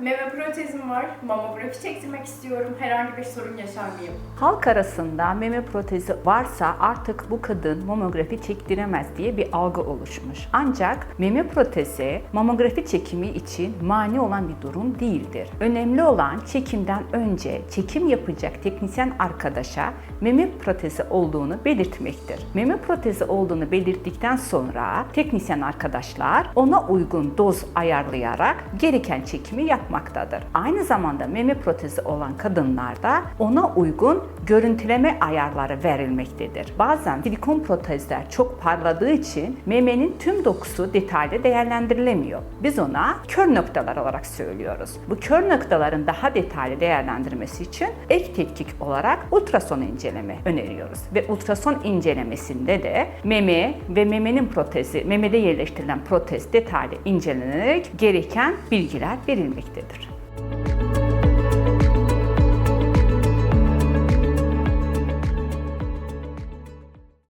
Meme protezim var. Mamografi çektirmek istiyorum. Herhangi bir sorun yaşar mıyım? Halk arasında meme protezi varsa artık bu kadın mamografi çektiremez diye bir algı oluşmuş. Ancak meme protezi mamografi çekimi için mani olan bir durum değildir. Önemli olan çekimden önce çekim yapacak teknisyen arkadaşa meme protezi olduğunu belirtmektir. Meme protezi olduğunu belirttikten sonra teknisyen arkadaşlar ona uygun doz ayarlayarak gereken çekimi yapmaktadır. Aynı zamanda meme protezi olan kadınlarda ona uygun görüntüleme ayarları verilmektedir. Bazen silikon protezler çok parladığı için memenin tüm dokusu detaylı değerlendirilemiyor. Biz ona kör noktalar olarak söylüyoruz. Bu kör noktaların daha detaylı değerlendirmesi için ek tetkik olarak ultrason inceleme öneriyoruz. Ve ultrason incelemesinde de meme ve memenin protezi, memede yerleştirilen protez detaylı incelenerek gereken bilgiler verilmektedir etmektedir.